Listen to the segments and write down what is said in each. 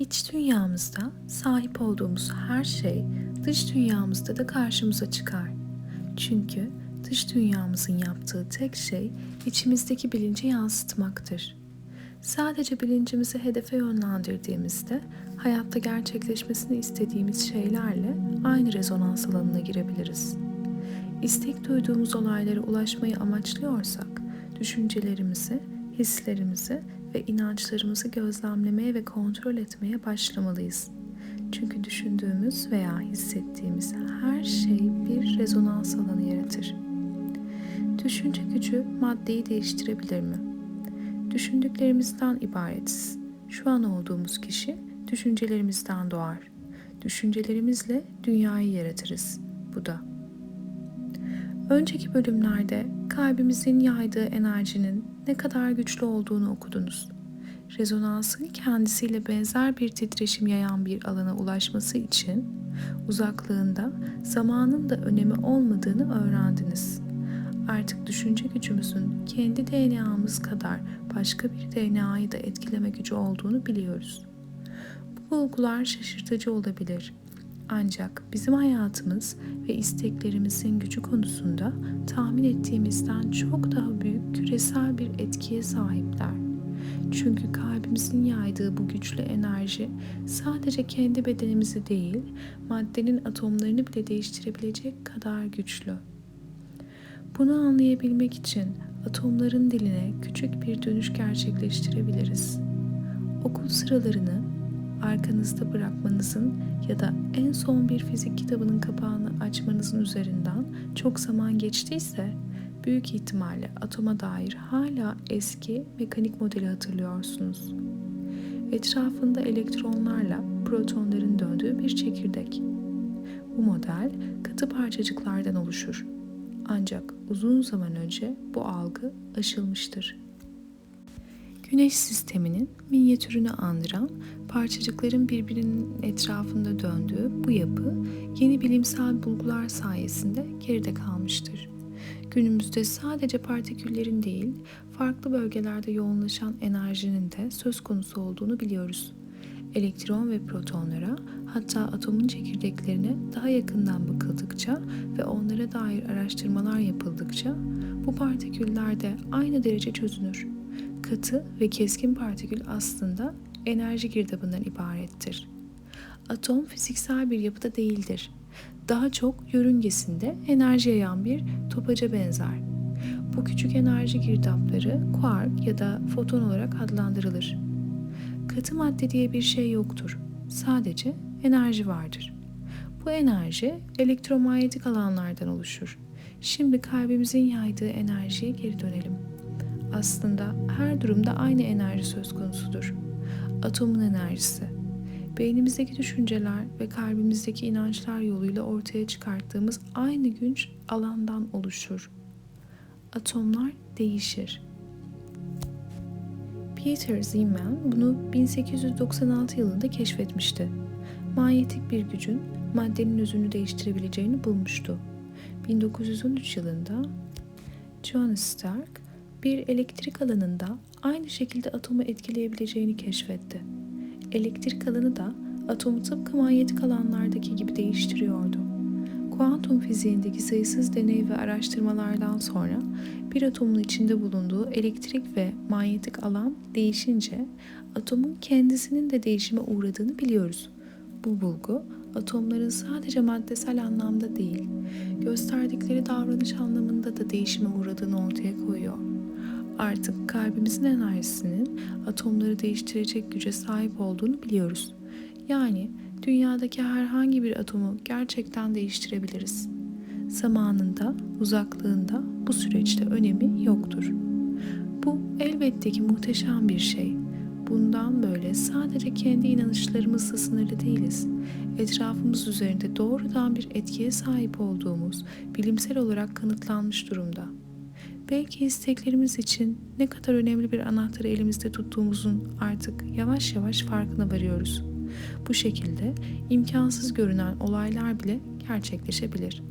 İç dünyamızda sahip olduğumuz her şey dış dünyamızda da karşımıza çıkar. Çünkü dış dünyamızın yaptığı tek şey içimizdeki bilinci yansıtmaktır. Sadece bilincimizi hedefe yönlendirdiğimizde hayatta gerçekleşmesini istediğimiz şeylerle aynı rezonans alanına girebiliriz. İstek duyduğumuz olaylara ulaşmayı amaçlıyorsak, düşüncelerimizi, hislerimizi ve inançlarımızı gözlemlemeye ve kontrol etmeye başlamalıyız. Çünkü düşündüğümüz veya hissettiğimiz her şey bir rezonans alanı yaratır. Düşünce gücü maddeyi değiştirebilir mi? Düşündüklerimizden ibaretiz. Şu an olduğumuz kişi düşüncelerimizden doğar. Düşüncelerimizle dünyayı yaratırız. Bu da. Önceki bölümlerde kalbimizin yaydığı enerjinin ne kadar güçlü olduğunu okudunuz. Rezonansın kendisiyle benzer bir titreşim yayan bir alana ulaşması için uzaklığında zamanın da önemi olmadığını öğrendiniz. Artık düşünce gücümüzün kendi DNA'mız kadar başka bir DNA'yı da etkileme gücü olduğunu biliyoruz. Bu bulgular şaşırtıcı olabilir. Ancak bizim hayatımız ve isteklerimizin gücü konusunda tahmin ettiğimizden çok daha büyük küresel bir etkiye sahipler. Çünkü kalbimizin yaydığı bu güçlü enerji sadece kendi bedenimizi değil, maddenin atomlarını bile değiştirebilecek kadar güçlü. Bunu anlayabilmek için atomların diline küçük bir dönüş gerçekleştirebiliriz. Okul sıralarını arkanızda bırakmanızın ya da en son bir fizik kitabının kapağını açmanızın üzerinden çok zaman geçtiyse büyük ihtimalle atoma dair hala eski mekanik modeli hatırlıyorsunuz. Etrafında elektronlarla protonların döndüğü bir çekirdek. Bu model katı parçacıklardan oluşur. Ancak uzun zaman önce bu algı aşılmıştır. Güneş sisteminin minyatürünü andıran parçacıkların birbirinin etrafında döndüğü bu yapı yeni bilimsel bulgular sayesinde geride kalmıştır. Günümüzde sadece partiküllerin değil, farklı bölgelerde yoğunlaşan enerjinin de söz konusu olduğunu biliyoruz. Elektron ve protonlara hatta atomun çekirdeklerine daha yakından bakıldıkça ve onlara dair araştırmalar yapıldıkça bu partiküller de aynı derece çözünür. Katı ve keskin partikül aslında enerji girdabından ibarettir. Atom fiziksel bir yapıda değildir. Daha çok yörüngesinde enerji yayan bir topaca benzer. Bu küçük enerji girdapları kuark ya da foton olarak adlandırılır. Katı madde diye bir şey yoktur. Sadece enerji vardır. Bu enerji elektromanyetik alanlardan oluşur. Şimdi kalbimizin yaydığı enerjiye geri dönelim. Aslında her durumda aynı enerji söz konusudur. Atomun enerjisi. Beynimizdeki düşünceler ve kalbimizdeki inançlar yoluyla ortaya çıkarttığımız aynı güç alandan oluşur. Atomlar değişir. Peter Zeeman bunu 1896 yılında keşfetmişti. Manyetik bir gücün maddenin özünü değiştirebileceğini bulmuştu. 1913 yılında John Stark bir elektrik alanında aynı şekilde atomu etkileyebileceğini keşfetti. Elektrik alanı da atomu tıpkı manyetik alanlardaki gibi değiştiriyordu. Kuantum fiziğindeki sayısız deney ve araştırmalardan sonra bir atomun içinde bulunduğu elektrik ve manyetik alan değişince atomun kendisinin de değişime uğradığını biliyoruz. Bu bulgu atomların sadece maddesel anlamda değil, gösterdikleri davranış anlamında da değişime uğradığını ortaya koyuyor. Artık kalbimizin enerjisinin atomları değiştirecek güce sahip olduğunu biliyoruz. Yani dünyadaki herhangi bir atomu gerçekten değiştirebiliriz. Zamanında, uzaklığında bu süreçte önemi yoktur. Bu elbette ki muhteşem bir şey. Bundan böyle sadece kendi inanışlarımızla sınırlı değiliz. Etrafımız üzerinde doğrudan bir etkiye sahip olduğumuz bilimsel olarak kanıtlanmış durumda. Belki isteklerimiz için ne kadar önemli bir anahtarı elimizde tuttuğumuzun artık yavaş yavaş farkına varıyoruz. Bu şekilde imkansız görünen olaylar bile gerçekleşebilir.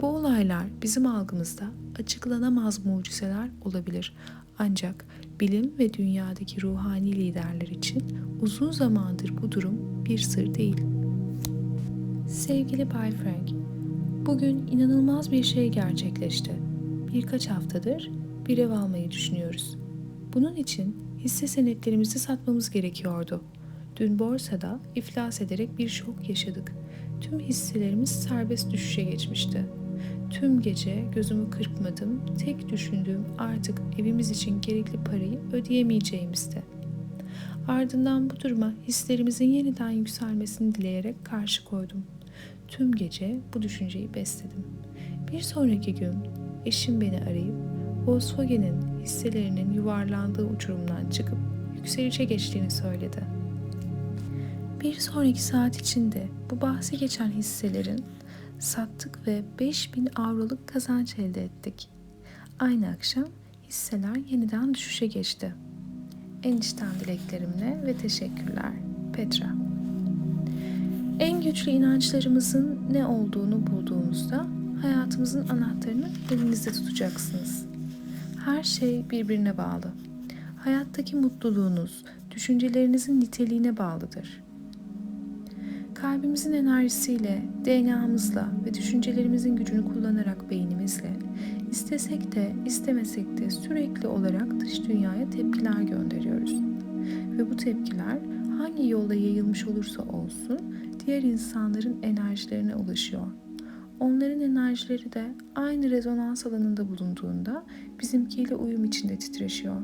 Bu olaylar bizim algımızda açıklanamaz mucizeler olabilir. Ancak Bilim ve dünyadaki ruhani liderler için uzun zamandır bu durum bir sır değil. Sevgili Bay Frank, bugün inanılmaz bir şey gerçekleşti. Birkaç haftadır bir ev almayı düşünüyoruz. Bunun için hisse senetlerimizi satmamız gerekiyordu. Dün borsada iflas ederek bir şok yaşadık. Tüm hisselerimiz serbest düşüşe geçmişti. Tüm gece gözümü kırpmadım. Tek düşündüğüm artık evimiz için gerekli parayı ödeyemeyeceğimizdi. Ardından bu duruma hislerimizin yeniden yükselmesini dileyerek karşı koydum. Tüm gece bu düşünceyi besledim. Bir sonraki gün eşim beni arayıp Volkswagen'in hisselerinin yuvarlandığı uçurumdan çıkıp yükselişe geçtiğini söyledi. Bir sonraki saat içinde bu bahsi geçen hisselerin sattık ve 5000 avroluk kazanç elde ettik. Aynı akşam hisseler yeniden düşüşe geçti. Enişten dileklerimle ve teşekkürler. Petra En güçlü inançlarımızın ne olduğunu bulduğunuzda hayatımızın anahtarını elinizde tutacaksınız. Her şey birbirine bağlı. Hayattaki mutluluğunuz, düşüncelerinizin niteliğine bağlıdır. Kalbimizin enerjisiyle, DNA'mızla ve düşüncelerimizin gücünü kullanarak beynimizle, istesek de istemesek de sürekli olarak dış dünyaya tepkiler gönderiyoruz. Ve bu tepkiler hangi yolda yayılmış olursa olsun diğer insanların enerjilerine ulaşıyor. Onların enerjileri de aynı rezonans alanında bulunduğunda bizimkiyle uyum içinde titreşiyor.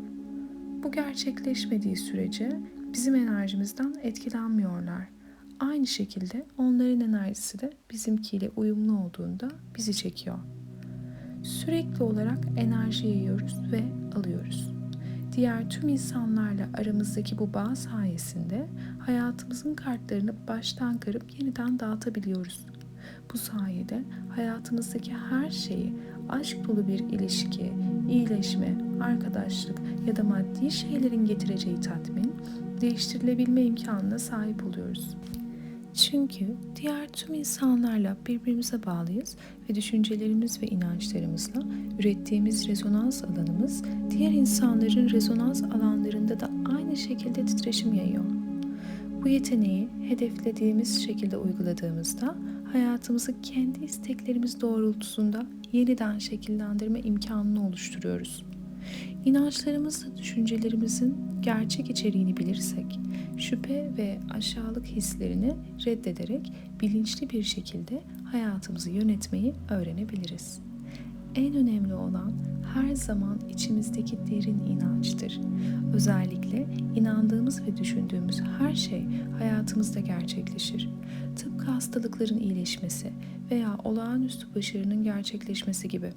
Bu gerçekleşmediği sürece bizim enerjimizden etkilenmiyorlar. Aynı şekilde onların enerjisi de bizimkiyle uyumlu olduğunda bizi çekiyor. Sürekli olarak enerji yayıyoruz ve alıyoruz. Diğer tüm insanlarla aramızdaki bu bağ sayesinde hayatımızın kartlarını baştan kırıp yeniden dağıtabiliyoruz. Bu sayede hayatımızdaki her şeyi aşk dolu bir ilişki, iyileşme, arkadaşlık ya da maddi şeylerin getireceği tatmin, değiştirilebilme imkanına sahip oluyoruz. Çünkü diğer tüm insanlarla birbirimize bağlıyız ve düşüncelerimiz ve inançlarımızla ürettiğimiz rezonans alanımız diğer insanların rezonans alanlarında da aynı şekilde titreşim yayıyor. Bu yeteneği hedeflediğimiz şekilde uyguladığımızda hayatımızı kendi isteklerimiz doğrultusunda yeniden şekillendirme imkanını oluşturuyoruz. İnançlarımızla düşüncelerimizin gerçek içeriğini bilirsek, şüphe ve aşağılık hislerini reddederek bilinçli bir şekilde hayatımızı yönetmeyi öğrenebiliriz. En önemli olan her zaman içimizdeki derin inançtır. Özellikle inandığımız ve düşündüğümüz her şey hayatımızda gerçekleşir. Tıpkı hastalıkların iyileşmesi veya olağanüstü başarının gerçekleşmesi gibi.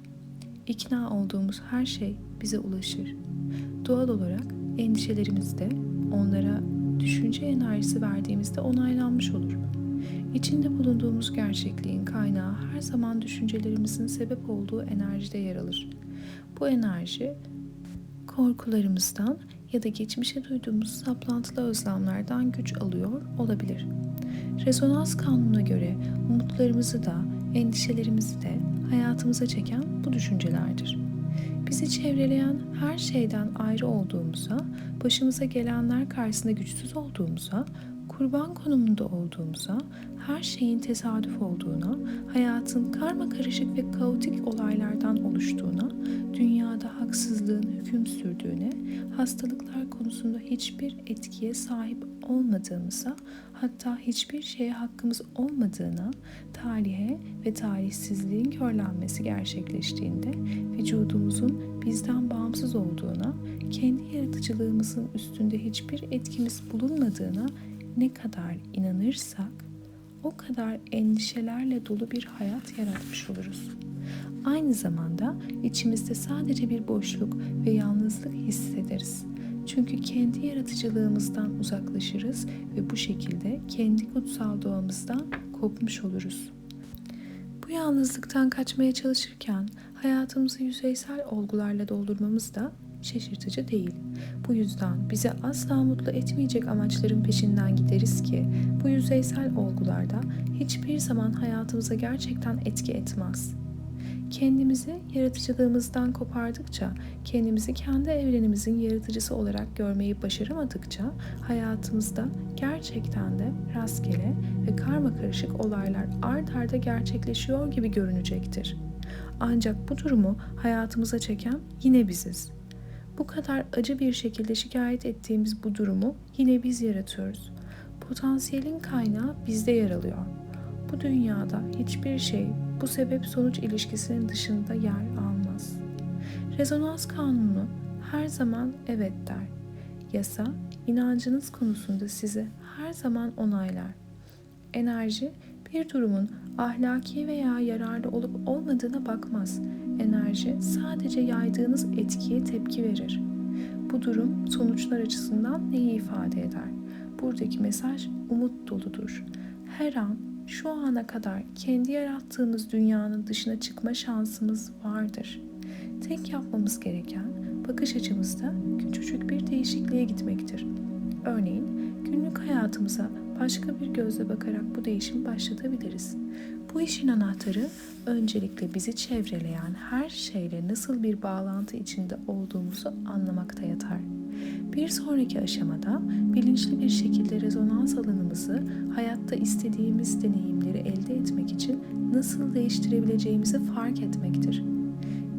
İkna olduğumuz her şey bize ulaşır. Doğal olarak endişelerimiz de onlara düşünce enerjisi verdiğimizde onaylanmış olur. İçinde bulunduğumuz gerçekliğin kaynağı her zaman düşüncelerimizin sebep olduğu enerjide yer alır. Bu enerji korkularımızdan ya da geçmişe duyduğumuz saplantılı özlemlerden güç alıyor olabilir. Rezonans kanununa göre umutlarımızı da, endişelerimizi de hayatımıza çeken bu düşüncelerdir. Bizi çevreleyen her şeyden ayrı olduğumuza, başımıza gelenler karşısında güçsüz olduğumuza, kurban konumunda olduğumuza, her şeyin tesadüf olduğuna, hayatın karma karışık ve kaotik olaylardan oluştuğuna, dünyada haksızlığın hüküm sürdüğüne, hastalıklar konusunda hiçbir etkiye sahip olmadığımıza, hatta hiçbir şeye hakkımız olmadığına, talihe ve talihsizliğin körlenmesi gerçekleştiğinde vücudumuzun bizden bağımsız olduğuna, kendi yaratıcılığımızın üstünde hiçbir etkimiz bulunmadığına ne kadar inanırsak o kadar endişelerle dolu bir hayat yaratmış oluruz. Aynı zamanda içimizde sadece bir boşluk ve yalnızlık hissederiz. Çünkü kendi yaratıcılığımızdan uzaklaşırız ve bu şekilde kendi kutsal doğamızdan kopmuş oluruz. Bu yalnızlıktan kaçmaya çalışırken hayatımızı yüzeysel olgularla doldurmamız da şaşırtıcı değil. Bu yüzden bizi asla mutlu etmeyecek amaçların peşinden gideriz ki bu yüzeysel olgularda hiçbir zaman hayatımıza gerçekten etki etmez. Kendimizi yaratıcılığımızdan kopardıkça, kendimizi kendi evrenimizin yaratıcısı olarak görmeyi başaramadıkça hayatımızda gerçekten de rastgele ve karma karışık olaylar ard arda gerçekleşiyor gibi görünecektir. Ancak bu durumu hayatımıza çeken yine biziz. Bu kadar acı bir şekilde şikayet ettiğimiz bu durumu yine biz yaratıyoruz. Potansiyelin kaynağı bizde yer alıyor. Bu dünyada hiçbir şey bu sebep sonuç ilişkisinin dışında yer almaz. Rezonans kanunu her zaman evet der. Yasa inancınız konusunda sizi her zaman onaylar. Enerji bir durumun ahlaki veya yararlı olup olmadığına bakmaz. Enerji sadece yaydığınız etkiye tepki verir. Bu durum sonuçlar açısından neyi ifade eder? Buradaki mesaj umut doludur. Her an şu ana kadar kendi yarattığımız dünyanın dışına çıkma şansımız vardır. Tek yapmamız gereken bakış açımızda küçücük bir değişikliğe gitmektir. Örneğin günlük hayatımıza başka bir gözle bakarak bu değişimi başlatabiliriz. Bu işin anahtarı öncelikle bizi çevreleyen her şeyle nasıl bir bağlantı içinde olduğumuzu anlamakta yatar. Bir sonraki aşamada bilinçli bir şekilde rezonans alanımızı hayatta istediğimiz deneyimleri elde etmek için nasıl değiştirebileceğimizi fark etmektir.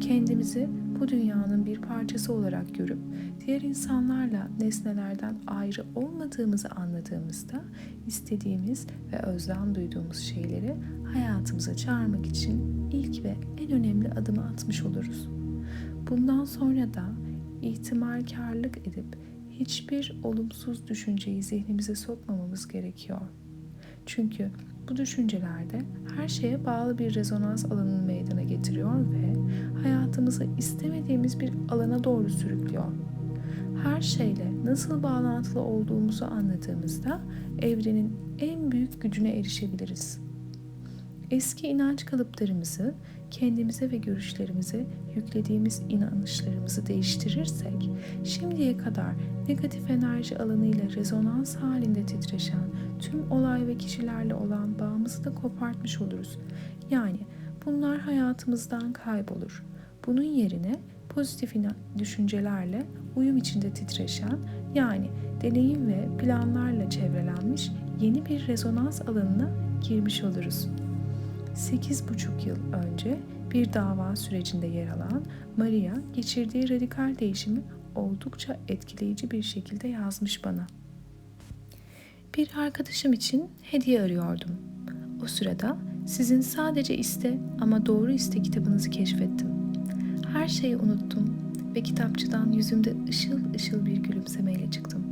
Kendimizi bu dünyanın bir parçası olarak görüp diğer insanlarla nesnelerden ayrı olmadığımızı anladığımızda istediğimiz ve özlem duyduğumuz şeyleri hayatımıza çağırmak için ilk ve en önemli adımı atmış oluruz. Bundan sonra da ihtimalkarlık edip hiçbir olumsuz düşünceyi zihnimize sokmamamız gerekiyor. Çünkü bu düşüncelerde her şeye bağlı bir rezonans alanını meydana getiriyor ve hayatımızı istemediğimiz bir alana doğru sürüklüyor. Her şeyle nasıl bağlantılı olduğumuzu anladığımızda evrenin en büyük gücüne erişebiliriz. Eski inanç kalıplarımızı kendimize ve görüşlerimize yüklediğimiz inanışlarımızı değiştirirsek, şimdiye kadar negatif enerji alanıyla rezonans halinde titreşen tüm olay ve kişilerle olan bağımızı da kopartmış oluruz. Yani bunlar hayatımızdan kaybolur. Bunun yerine pozitif düşüncelerle uyum içinde titreşen yani deneyim ve planlarla çevrelenmiş yeni bir rezonans alanına girmiş oluruz. 8,5 yıl önce bir dava sürecinde yer alan Maria geçirdiği radikal değişimi oldukça etkileyici bir şekilde yazmış bana. Bir arkadaşım için hediye arıyordum. O sırada sizin sadece iste ama doğru iste kitabınızı keşfettim. Her şeyi unuttum ve kitapçıdan yüzümde ışıl ışıl bir gülümsemeyle çıktım.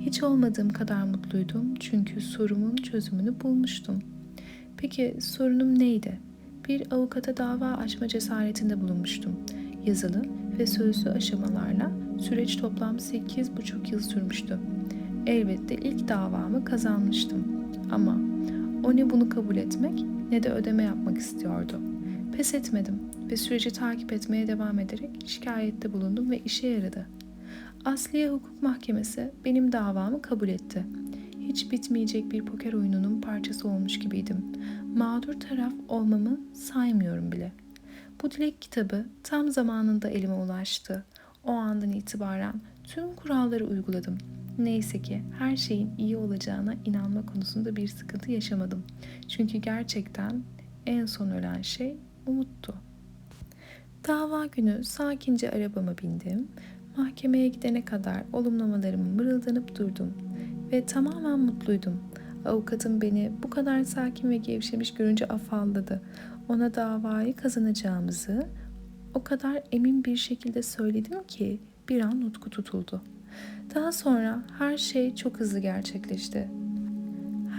Hiç olmadığım kadar mutluydum çünkü sorumun çözümünü bulmuştum. Peki sorunum neydi? Bir avukata dava açma cesaretinde bulunmuştum. Yazılı ve sözlü aşamalarla süreç toplam 8,5 yıl sürmüştü. Elbette ilk davamı kazanmıştım. Ama o ne bunu kabul etmek ne de ödeme yapmak istiyordu. Pes etmedim ve süreci takip etmeye devam ederek şikayette bulundum ve işe yaradı. Asliye Hukuk Mahkemesi benim davamı kabul etti. Hiç bitmeyecek bir poker oyununun parçası olmuş gibiydim. Mağdur taraf olmamı saymıyorum bile. Bu dilek kitabı tam zamanında elime ulaştı. O andan itibaren tüm kuralları uyguladım. Neyse ki her şeyin iyi olacağına inanma konusunda bir sıkıntı yaşamadım. Çünkü gerçekten en son ölen şey umuttu. Dava günü sakince arabama bindim. Mahkemeye gidene kadar olumlamalarımı mırıldanıp durdum ve tamamen mutluydum. Avukatım beni bu kadar sakin ve gevşemiş görünce afalladı. Ona davayı kazanacağımızı o kadar emin bir şekilde söyledim ki bir an nutku tutuldu. Daha sonra her şey çok hızlı gerçekleşti.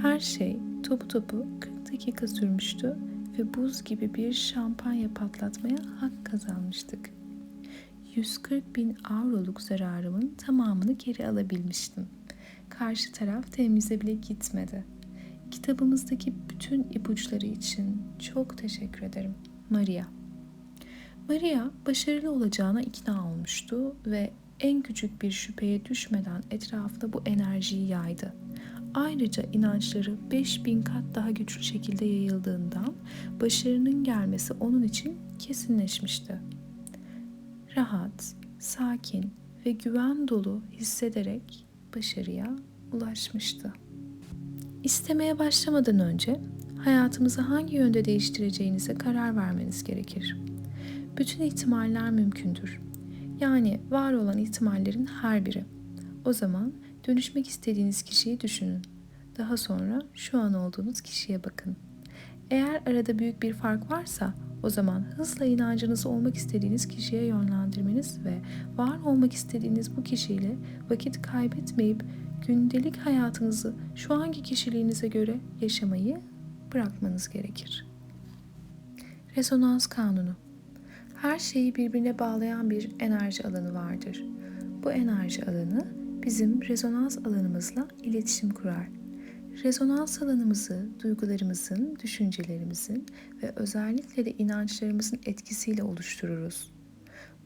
Her şey topu topu 40 dakika sürmüştü ve buz gibi bir şampanya patlatmaya hak kazanmıştık. 140 bin avroluk zararımın tamamını geri alabilmiştim. Karşı taraf temize bile gitmedi. Kitabımızdaki bütün ipuçları için çok teşekkür ederim. Maria Maria başarılı olacağına ikna olmuştu ve en küçük bir şüpheye düşmeden etrafında bu enerjiyi yaydı. Ayrıca inançları 5000 kat daha güçlü şekilde yayıldığından başarının gelmesi onun için kesinleşmişti. Rahat, sakin ve güven dolu hissederek başarıya ulaşmıştı. İstemeye başlamadan önce hayatımızı hangi yönde değiştireceğinize karar vermeniz gerekir. Bütün ihtimaller mümkündür. Yani var olan ihtimallerin her biri. O zaman dönüşmek istediğiniz kişiyi düşünün. Daha sonra şu an olduğunuz kişiye bakın. Eğer arada büyük bir fark varsa o zaman hızla inancınızı olmak istediğiniz kişiye yönlendirmeniz ve var olmak istediğiniz bu kişiyle vakit kaybetmeyip gündelik hayatınızı şu anki kişiliğinize göre yaşamayı bırakmanız gerekir. Rezonans kanunu her şeyi birbirine bağlayan bir enerji alanı vardır. Bu enerji alanı bizim rezonans alanımızla iletişim kurar. Rezonans alanımızı duygularımızın, düşüncelerimizin ve özellikle de inançlarımızın etkisiyle oluştururuz.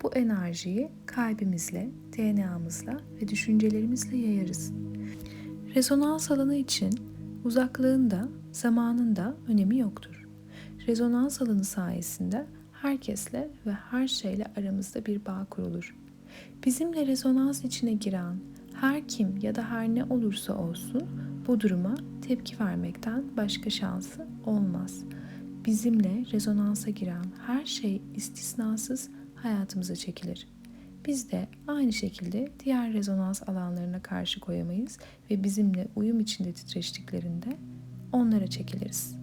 Bu enerjiyi kalbimizle, DNA'mızla ve düşüncelerimizle yayarız. Rezonans alanı için uzaklığın da zamanın da önemi yoktur. Rezonans alanı sayesinde herkesle ve her şeyle aramızda bir bağ kurulur. Bizimle rezonans içine giren her kim ya da her ne olursa olsun bu duruma tepki vermekten başka şansı olmaz. Bizimle rezonansa giren her şey istisnasız hayatımıza çekilir. Biz de aynı şekilde diğer rezonans alanlarına karşı koyamayız ve bizimle uyum içinde titreştiklerinde onlara çekiliriz.